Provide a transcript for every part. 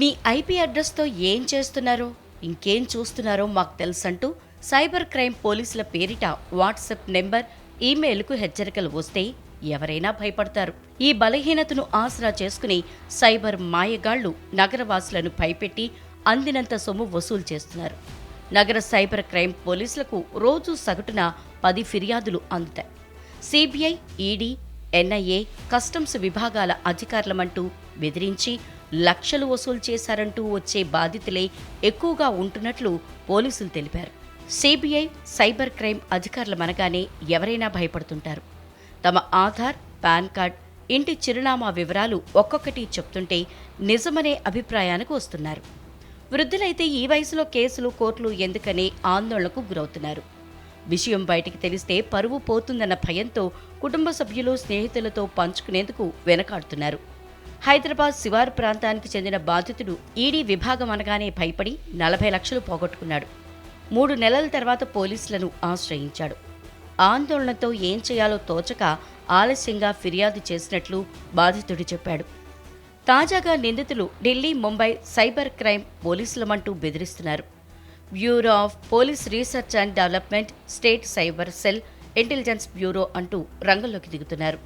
మీ IP అడ్రస్తో ఏం చేస్తున్నారో ఇంకేం చూస్తున్నారో మాకు తెలుసంటూ సైబర్ క్రైమ్ పోలీసుల పేరిట వాట్సాప్ నెంబర్ ఈమెయిల్కు హెచ్చరికలు వస్తే ఎవరైనా భయపడతారు. ఈ బలహీనతను ఆసరా చేసుకుని సైబర్ మాయగాళ్ళు నగరవాసులను భయపెట్టి అందినంత సొమ్ము వసూలు చేస్తున్నారు. నగర సైబర్ క్రైమ్ పోలీసులకు రోజు సగటున పది ఫిర్యాదులు అందుతాయి. సిబిఐ ఈడీ ఎన్ఐఏ కస్టమ్స్ విభాగాల అధికారులమంటూ బెదిరించి లక్షలు వసూలు చేశారంటూ వచ్చే బాధితులే ఎక్కువగా ఉంటున్నట్లు పోలీసులు తెలిపారు. సిబిఐ సైబర్ క్రైమ్ అధికారుల మనగానే ఎవరైనా భయపడుతుంటారు. తమ ఆధార్ పాన్ కార్డ్ ఇంటి చిరునామా వివరాలు ఒక్కొక్కటి చెప్తుంటే నిజమనే అభిప్రాయానికి వస్తున్నారు. వృద్ధులైతే ఈ వయసులో కేసులు కోర్టులు ఎందుకనే ఆందోళనకు గురవుతున్నారు. విషయం బయటికి తెలిస్తే పరువు పోతుందన్న భయంతో కుటుంబ సభ్యులు స్నేహితులతో పంచుకునేందుకు వెనకాడుతున్నారు. హైదరాబాద్ శివారు ప్రాంతానికి చెందిన బాధితుడు ఈడీ విభాగం అనగానే భయపడి నలభై లక్షలు పోగొట్టుకున్నాడు. మూడు నెలల తర్వాత పోలీసులను ఆశ్రయించాడు. ఆందోళనతో ఏం చేయాలో తోచక ఆలస్యంగా ఫిర్యాదు చేసినట్లు బాధితుడు చెప్పాడు. తాజాగా నిందితులు ఢిల్లీ ముంబై సైబర్ క్రైమ్ పోలీసులమంటూ బెదిరిస్తున్నారు. Bureau of police research and development state cyber cell intelligence bureau అంటూ రంగంలోకి దిగుతున్నారు.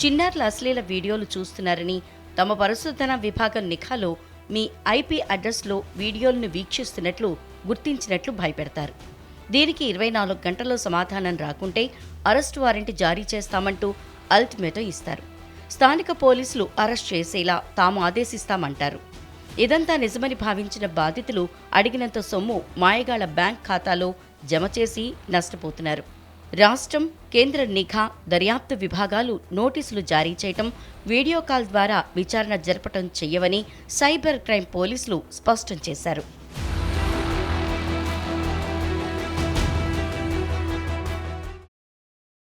చిన్నారుల అశ్లీల వీడియోలు చూస్తున్నారని తమ పరిశోధన విభాగం నిఖాలో మీ ఐపీ అడ్రస్లో వీడియోలను వీక్షిస్తున్నట్లు గుర్తించినట్లు భయపెడతారు. దీనికి ఇరవై నాలుగు గంటల్లో సమాధానం రాకుంటే అరెస్ట్ వారెంట్ జారీ చేస్తామంటూ అల్టిమేటం ఇస్తారు. స్థానిక పోలీసులు అరెస్ట్ చేసేలా తాము ఆదేశిస్తామంటారు. ఇదంతా నిజమని భావించిన బాధితులు అడిగినంత సొమ్ము మాయగాళ్ళ బ్యాంక్ ఖాతాలో జమ చేసి నష్టపోతున్నారు. రాష్ట్రం కేంద్ర నిఘా దర్యాప్తు విభాగాలు నోటీసులు జారీ చేయటం వీడియో కాల్ ద్వారా విచారణ జరపటం చేయవని సైబర్ క్రైమ్ పోలీసులు స్పష్టం చేశారు.